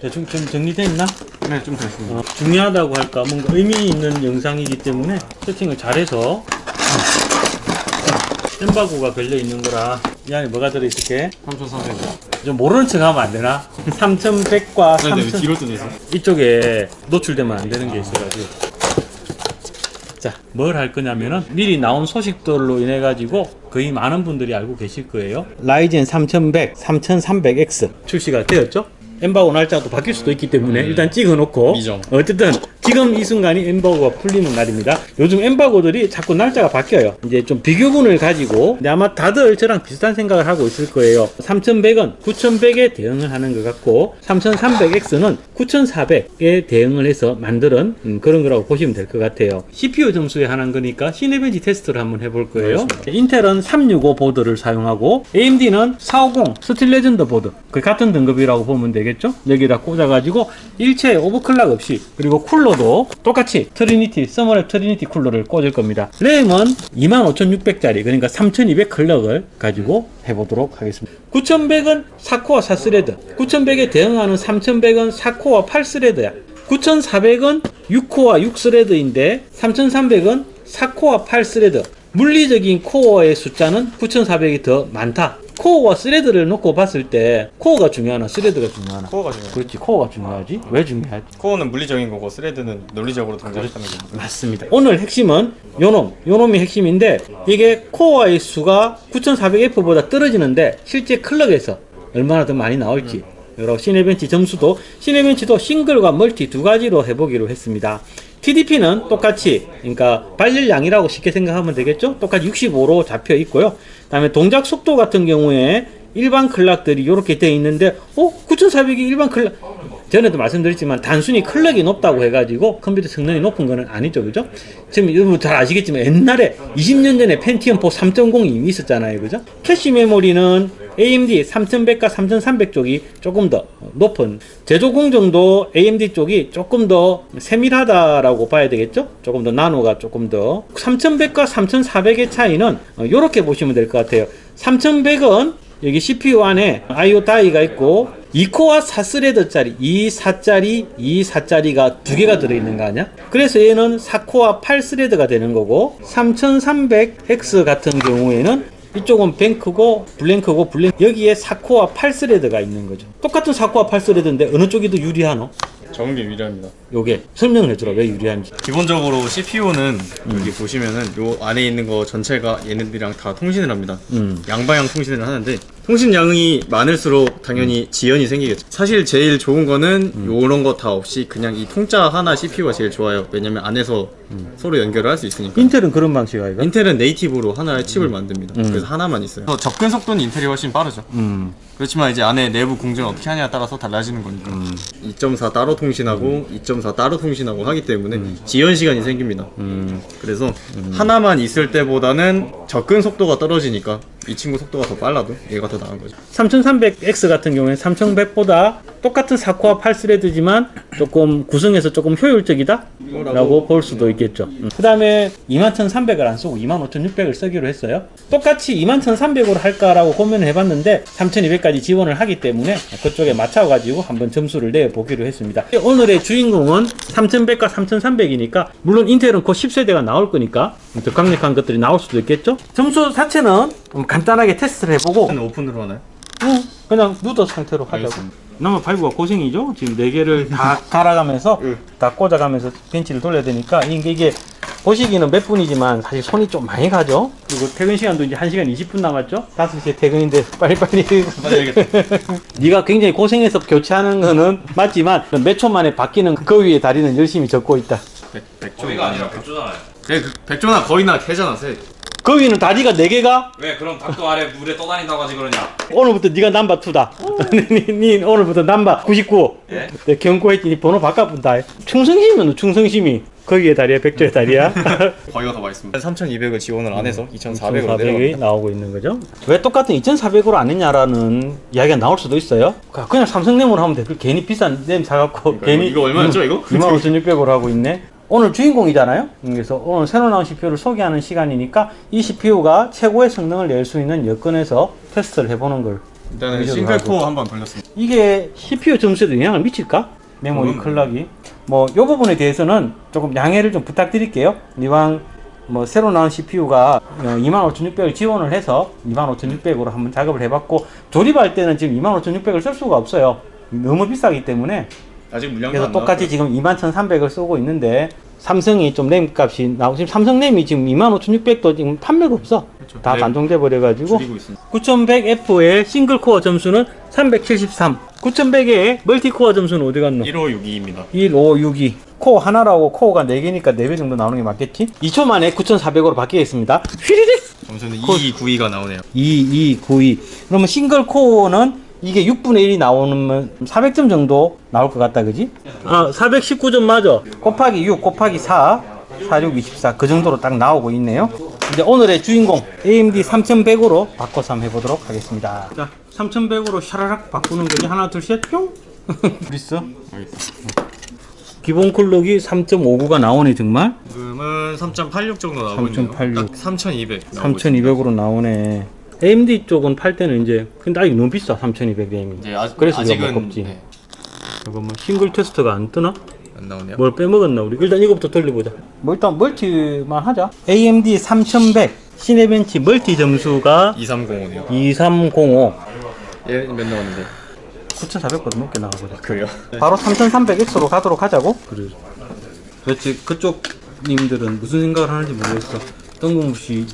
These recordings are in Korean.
대충 좀 정리돼 있나? 네, 좀 됐습니다. 어, 중요하다고 할까 뭔가 의미 있는 영상이기 때문에 세팅을 잘해서 엠바고가 걸려 있는 거라 이 안에 뭐가 들어 있을게 3,300원. 좀 모르는 척 하면 안 되나? 3100과 네, 네, 3000 뒤로 뜯어. 이쪽에 노출되면 안 되는 게 있어가지고 자 뭘 할 거냐면은 미리 나온 소식들로 인해 가지고 거의 많은 분들이 알고 계실 거예요 라이젠 3100, 3300X 출시가 되었죠 엠바고 날짜도 바뀔 수도 있기 때문에 일단 찍어 놓고 미정. 어쨌든 지금 이 순간이 엠바고가 풀리는 날입니다. 요즘 엠바고들이 자꾸 날짜가 바뀌어요. 이제 좀 비교분을 가지고 근데 아마 다들 저랑 비슷한 생각을 하고 있을 거예요. 3100은 9100에 대응을 하는 것 같고 3300X는 9400에 대응을 해서 만드는 음, 그런 거라고 보시면 될 것 같아요. CPU 점수에 한한 거니까 시네벤지 테스트를 한번 해볼 거예요. 인텔은 365 보드를 사용하고 AMD는 450 스틸 레전드 보드 그 같은 등급이라고 보면 되겠죠? 여기다 꽂아가지고 일체 오버클락 없이 그리고 쿨러 도 똑같이 트리니티 서머랩 트리니티 쿨러를 꽂을 겁니다. 램은 25600짜리 그러니까 3200 클럭을 가지고 해보도록 하겠습니다. 9100은 4코어 4스레드 9100에 대응하는 3100은 4코어 8스레드야. 9400은 6코어 6스레드인데 3300은 4코어 8스레드. 물리적인 코어의 숫자는 9400이 더 많다 코어와 스레드를 놓고 봤을 때 코어가 중요하나 스레드가 중요하나 코어가 중요해요. 그렇지 코어가 중요하지 왜 중요하지 코어는 물리적인 거고 스레드는 논리적으로 동작하는 겁니다. 맞습니다. 오늘 핵심은 요놈, 요놈이 핵심인데 이게 코어의 수가 9400F보다 떨어지는데 실제 클럭에서 얼마나 더 많이 나올지 여러 시네벤치 점수도 시네벤치도 싱글과 멀티 두 가지로 해보기로 했습니다. TDP는 똑같이 그러니까 발열량이라고 쉽게 생각하면 되겠죠? 똑같이 65로 잡혀 있고요. 그 다음에 동작 속도 같은 경우에 일반 클락들이 이렇게 되어 있는데 어? 9400이 일반 클락 전에도 말씀드렸지만 단순히 클럭이 높다고 해가지고 컴퓨터 성능이 높은 거는 아니죠 그죠? 지금 여러분 잘 아시겠지만 옛날에 20년 전에 펜티엄 4 3.0이 이미 있었잖아요 그죠? 캐시 메모리는 AMD 3100과 3300 쪽이 조금 더 높은 제조 공정도 AMD 쪽이 조금 더 세밀하다라고 봐야 되겠죠? 조금 더 나노가 조금 더 3100과 3400의 차이는 이렇게 보시면 될 것 같아요 3100은 여기 CPU 안에 IO 다이가 있고 2코어 4스레드짜리 2사짜리 2사짜리가 두 개가 들어있는 거 아니야? 그래서 얘는 4코어 8스레드가 되는 거고 3300X 같은 경우에는 이쪽은 뱅크고 블랭크고 블랭 여기에 4코어 8스레드가 있는 거죠 똑같은 4코어 8스레드인데 어느 쪽이 더 유리하노? 적은 게 유리합니다. 요게 설명을 해주라 왜 유리한지 기본적으로 CPU는 여기 보시면은 요 안에 있는 거 전체가 얘네들이랑 다 통신을 합니다. 음. 양방향 통신을 하는데 통신량이 많을수록 당연히 지연이 생기겠죠. 사실 제일 좋은 거는 요런 거 다 없이 그냥 이 통짜 하나 CPU가 제일 좋아요. 왜냐면 안에서 서로 연결을 할 수 있으니까. 인텔은 그런 방식 아이가? 인텔은 네이티브로 하나의 칩을 만듭니다. 그래서 하나만 있어요. 그래서 접근 속도는 인텔이 훨씬 빠르죠. 음. 그렇지만 이제 안에 내부 공정을 어떻게 하냐에 따라서 달라지는 거니까. 2.4 따로 통신하고 2.4 따로 통신하고 하기 때문에 지연 시간이 생깁니다. 음. 그래서 하나만 있을 때보다는 접근 속도가 떨어지니까 이 친구 속도가 더 빨라도 얘가 더 나은 거죠. 3300X 같은 경우에 3100보다 똑같은 4코어 8스레드지만 조금 구성에서 조금 효율적이다? 라고 볼 수도 있겠죠. 그 다음에 21300을 안 쓰고 25600을 쓰기로 했어요. 똑같이 21300으로 할까라고 고민을 해봤는데 3200까지 지원을 하기 때문에 그쪽에 맞춰가지고 한번 점수를 내보기로 했습니다. 오늘의 주인공은 3100과 3300이니까 물론 인텔은 곧 10세대가 나올 거니까 더 강력한 것들이 나올 수도 있겠죠. 점수 자체는 간단하게 테스트를 해보고 오픈으로 하나요? 응, 그냥 누더 상태로 하자고. 알겠습니다. 나만 발구가 고생이죠. 지금 네 개를 다 갈아가면서 다 꽂아가면서 벤치를 돌려야 되니까 이게 이게 보시기는 몇 분이지만 사실 손이 좀 많이 가죠. 그리고 퇴근 시간도 이제 1시간 20분 남았죠. 5시에 퇴근인데 빨리빨리. 네가 굉장히 고생해서 교체하는 거는 맞지만 몇 초 만에 바뀌는 그 위에 다리는 열심히 젓고 있다. 백, 백조가 아니라 백조잖아요. 네, 그 백조나 거의 나 개잖아, 새. 그 위는 다리가 네 개가 왜 그럼 닭도 아래 물에 떠다닌다고 하지 그러냐? 오늘부터 네가 남바 2다. 니, 니 오늘부터 남바 99. 예? 내 경고했지. 니 번호 바꿔본다. 충성심이면 충성심이. 거기에 다리야, 백조의 다리야. 거기가 더 맛있습니다. 3,200을 지원을 안 해서 2,400으로 2,400이 내려갑니다. 나오고 있는 거죠. 왜 똑같은 2,400으로 안 했냐라는 이야기가 나올 수도 있어요. 그냥 삼성램으로 하면 돼. 그 괜히 비싼 램 사갖고 괜히 이거 얼마였죠, 이거? 25,600으로 하고 있네. 오늘 주인공이잖아요. 그래서 오늘 새로 나온 CPU를 소개하는 시간이니까 이 CPU가 최고의 성능을 낼 수 있는 여건에서 테스트를 해보는 걸 일단은 위주로 싱글 하고. 코어 한번 돌렸습니다. 이게 CPU 점수에도 영향을 미칠까? 메모리 음. 클락이 뭐이 부분에 대해서는 조금 양해를 좀 부탁드릴게요. 이왕 뭐 새로 나온 CPU가 25,600을 지원을 해서 25,600으로 한번 작업을 해봤고 조립할 때는 지금 25,600을 쓸 수가 없어요. 너무 비싸기 때문에 아직 물량도 그래서 안 똑같이. 지금 21,300을 쓰고 있는데 삼성이 좀 램 값이 나오고 지금 삼성 램이 지금 25,600도 지금 판매가 없어. 다램 단종돼 버려가지고 줄이고 있습니다. 9100F의 싱글 코어 점수는 373. 9100의 멀티 코어 점수는 어디 갔노? 1562입니다. 1562. 코어 하나라고 코어가 4개니까 4배 정도 나오는 게 맞겠지? 2초 만에 9400으로 바뀌겠습니다. 휘리릭! 점수는 코- 2292가 나오네요. 2292. 그러면 싱글 코어는 이게 6분의 1이 나오면 400점 정도 나올 것 같다, 그지? 아, 419점 맞아. 곱하기 6, 곱하기 4, 46, 24. 그 정도로 딱 나오고 있네요. 이제 오늘의 주인공, AMD 3100으로 바꿔서 한번 해보도록 하겠습니다. 자, 3100으로 샤라락 바꾸는 거지. 하나, 둘, 셋, 뿅! 있어? 기본 클럭이 3.59가 나오네, 정말. 지금은 3.86 정도 나오고 있네요. 3.86. 딱 3200. 3200으로 나오네. AMD 쪽은 팔 때는 이제 근데 아직 너무 비싸 3200 램이. 이제 아, 그래서 이거 아직은 먹겁지. 네, 이거 뭐 싱글 테스트가 안 뜨나? 안 나오네요. 뭘 빼먹었나 우리? 일단 이거부터 돌려보자. 뭐 일단 멀티만 하자. AMD 3100 시네벤치 멀티 점수가 2305네요. 2305 얘몇 나왔는데? 9400보다 넘게 나가보자. 그래요? 바로 3300X로 가도록 하자고. 그래. 그렇지. 그쪽 님들은 무슨 생각을 하는지 모르겠어. 뜬금없이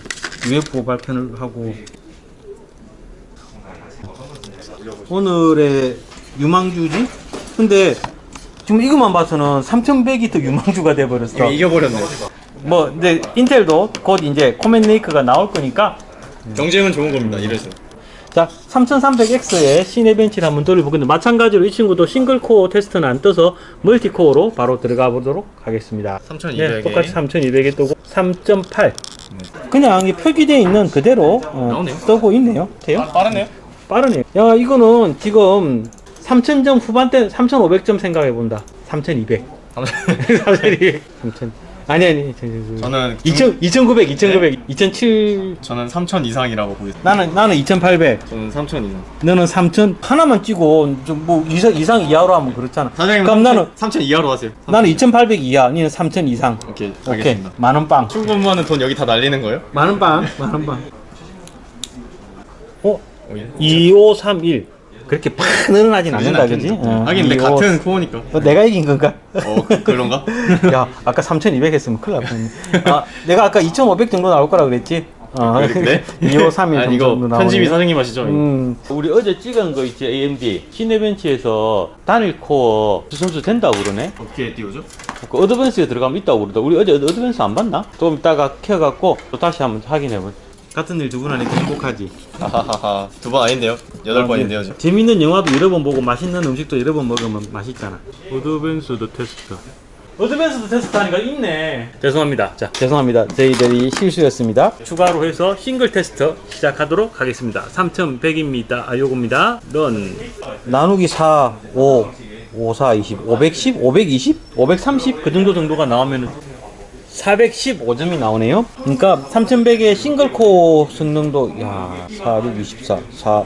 UFO 발표를 하고 오늘의 유망주지? 근데 지금 이것만 봐서는 3100이 더 유망주가 돼버렸어. 이겨버렸네. 뭐 이제 인텔도 곧 이제 코멘 레이크가 나올 거니까 경쟁은 좋은 겁니다. 이래서. 자, 3300X의 시네벤치를 한번 돌려보겠는데 마찬가지로 이 친구도 싱글 코어 테스트는 안 떠서 멀티 코어로 바로 들어가 보도록 하겠습니다. 3200 네, 에. 똑같이 3200에 뜨고 3.8. 그냥 이 표기되어 있는 그대로 어, 나오네요. 뜨고 있네요. 돼요? 빠르네요. 빠르네요. 야, 이거는 지금 3000점 후반대 3500점 생각해 본다. 3200. 3200. 3000. 아니 아니. 저는 2000 2900, 2900, 2007 저는 3000 이상이라고 보겠습니다. 나는 나는 2800. 저는 3000 이상. 너는 3천 하나만 찍고 좀 뭐 이상 이상 이하로 하면 그렇잖아. 사장님 그럼 나는 3000 이하로 하세요. 나는 2,800 이하, 니는 3,000 이상. 오케이. 오케이. 알겠습니다. 만원 빵. 출근하는 돈 여기 다 날리는 거예요? 만원 빵. 만원 빵. 어? 오, 예. 2531. 그렇게 팍 늘어나진 않는다, 그지? 어, 하긴 근데 25. 같은 코어니까. 어, 내가 이긴 건가? 어 그- 그런가? 야, 아까 3,200 했으면 큰일 날 뻔했네. 아, 내가 아까 2,500 정도 나올 거라 그랬지? 어, 그래? 2531 아니, 정도 이거 나오네. 편집이 사장님 하시죠? 음, 우리 어제 찍은 거 있지, AMD. 시네벤치에서 단일 코어 점수 된다고 그러네? 어떻게 띄우죠? 그 어드밴스에 들어가면 있다고 그러다. 우리 어제 어드밴스 안 봤나? 좀 이따가 켜갖고 또 다시 한번 확인해보자. 같은 일두분 하니까 행복하지. 하하하하 두 번 아닌데요? 여덟 번인데요 저. 재밌는 영화도 여러 번 보고 맛있는 음식도 여러 번 먹으면 맛있잖아. 어드밴스드 테스트. 어드밴스드 테스트 하니까 있네. 죄송합니다. 자, 죄송합니다. 저희들이 실수였습니다. 추가로 해서 싱글 테스트 시작하도록 하겠습니다. 3100입니다. 아, 요겁니다. 런. 나누기 4, 5, 5, 4, 20, 510, 520, 530? 그 정도 정도가 나오면은 415점이 나오네요. 그러니까 3100의 싱글 코어 성능도 야, 46, 24, 4,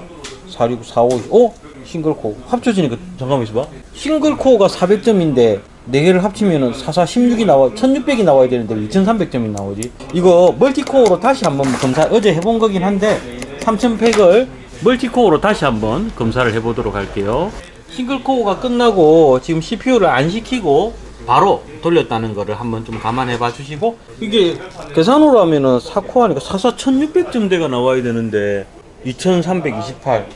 46, 45, 오 싱글 코어 합쳐지니까 잠깐만 있어 봐. 싱글 코어가 400점인데 4개를 합치면은 44, 16이 나와 1600이 나와야 되는데 2300점이 나오지. 이거 멀티 코어로 다시 한번 검사 어제 해본 거긴 한데 3100을 멀티 코어로 다시 한번 검사를 해보도록 할게요. 싱글 코어가 끝나고 지금 CPU를 안 시키고 바로 돌렸다는 거를 한번 좀 감안해 봐 주시고. 이게 계산으로 하면은 4코어니까 44 1600점대가 나와야 되는데 2328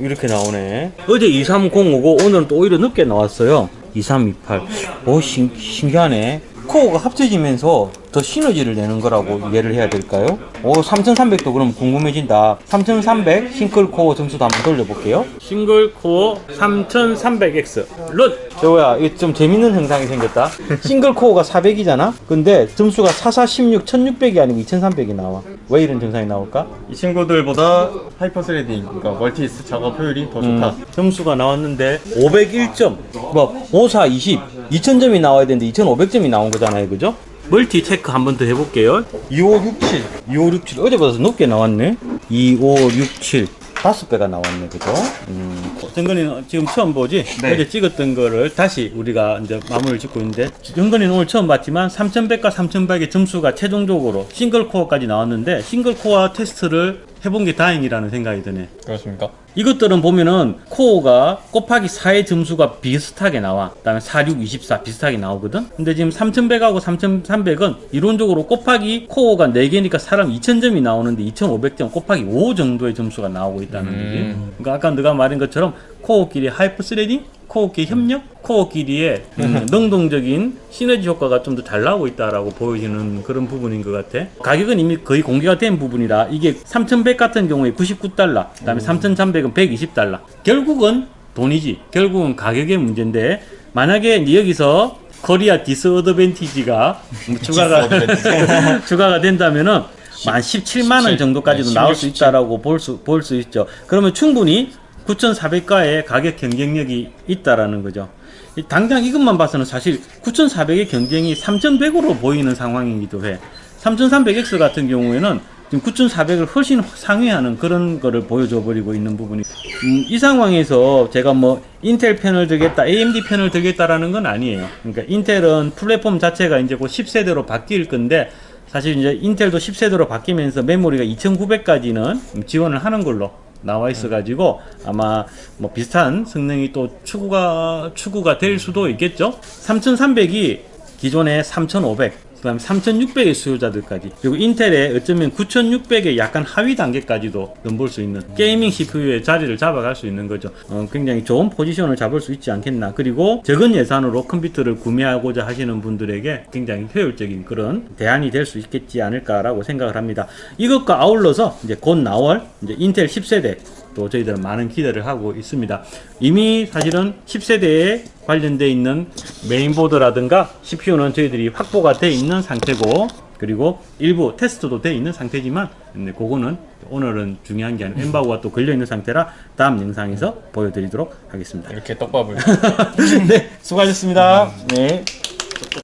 이렇게 나오네. 어제 23050 오늘은 또 오히려 늦게 나왔어요. 2328 오 신, 신기하네 코어가 합쳐지면서 더 시너지를 내는 거라고 이해를 해야 될까요? 오 3300도 그럼 궁금해진다. 3300 싱글 코어 점수도 한번 돌려볼게요. 싱글 코어 3300X 런 저거야 이거 좀 재밌는 현상이 생겼다. 싱글 코어가 400이잖아? 근데 점수가 44, 16, 1600이 아니고 2300이 나와. 왜 이런 증상이 나올까? 이 친구들보다 하이퍼 스레딩 그러니까 멀티스 작업 효율이 더 좋다. 음, 점수가 나왔는데 501점. 뭐 54, 20 2000점이 나와야 되는데 2500점이 나온 거잖아요 그죠? 멀티 체크 한 번 더 해볼게요 2567 2567 어제보다 더 높게 나왔네 2567 다섯 배가 나왔네, 그죠? 음, 정근이는 지금 처음 보지? 네. 어제 찍었던 거를 다시 우리가 이제 마무리를 짓고 있는데, 정근이는 오늘 처음 봤지만 3100과 3100의 점수가 최종적으로 싱글 코어까지 나왔는데, 싱글 코어 테스트를 해본 게 다행이라는 생각이 드네. 그렇습니까? 이것들은 보면은 코어가 곱하기 4의 점수가 비슷하게 나와. 그 다음에 4, 6, 24 비슷하게 나오거든. 근데 지금 3100하고 3300은 이론적으로 곱하기 코어가 4개니까 사람 2000점이 나오는데 2500점 곱하기 5 정도의 점수가 나오고 있다는 거지. 그러니까 아까 네가 말한 것처럼 코어끼리 하이퍼 스레딩, 코어끼리 협력, 코어끼리의 음, 능동적인 시너지 효과가 좀 더 잘 나오고 있다라고 보여지는 그런 부분인 것 같아. 가격은 이미 거의 공개가 된 부분이라 이게 3100 같은 경우에 99달러, 그다음에 3300은 120달러. 결국은 돈이지. 결국은 가격의 문제인데 만약에 여기서 코리아 디스어드밴티지가 뭐 추가가 추가가 된다면은 만 17만 원 정도까지도 네, 나올 수 16, 있다라고 볼 수 볼 수 있죠. 그러면 충분히 9,400가의 가격 경쟁력이 있다라는 거죠. 이- 당장 이것만 봐서는 사실 9,400의 경쟁이 3,100으로 보이는 상황이기도 해. 3,300X 같은 경우에는 지금 9,400을 훨씬 상회하는 그런 거를 보여줘 버리고 있는 부분이. 음, 이 상황에서 제가 뭐 인텔 편을 들겠다, AMD 편을 들겠다라는 건 아니에요. 그러니까 인텔은 플랫폼 자체가 이제 곧 10세대로 바뀔 건데 사실 이제 인텔도 10세대로 바뀌면서 메모리가 2900까지는 지원을 하는 걸로 나와 있어가지고 아마 뭐 비슷한 성능이 또 추구가 추구가 될 수도 있겠죠. 3300이 기존의 3500, 그 다음에 3600의 수요자들까지 그리고 인텔의 어쩌면 9600의 약간 하위 단계까지도 넘볼 수 있는 게이밍 CPU의 자리를 잡아갈 수 있는 거죠. 어, 굉장히 좋은 포지션을 잡을 수 있지 않겠나. 그리고 적은 예산으로 컴퓨터를 구매하고자 하시는 분들에게 굉장히 효율적인 그런 대안이 될 수 있겠지 않을까라고 생각을 합니다. 이것과 아울러서 이제 곧 나올 이제 인텔 10세대 또 저희들은 많은 기대를 하고 있습니다. 이미 사실은 10세대에 관련돼 있는 메인보드라든가 CPU는 저희들이 확보가 돼 있는 상태고 그리고 일부 테스트도 돼 있는 상태지만 근데 그거는 오늘은 중요한 게 아니라 엠바고가 또 걸려 있는 상태라 다음 영상에서 보여드리도록 하겠습니다. 이렇게 떡밥을 네, 수고하셨습니다. 네.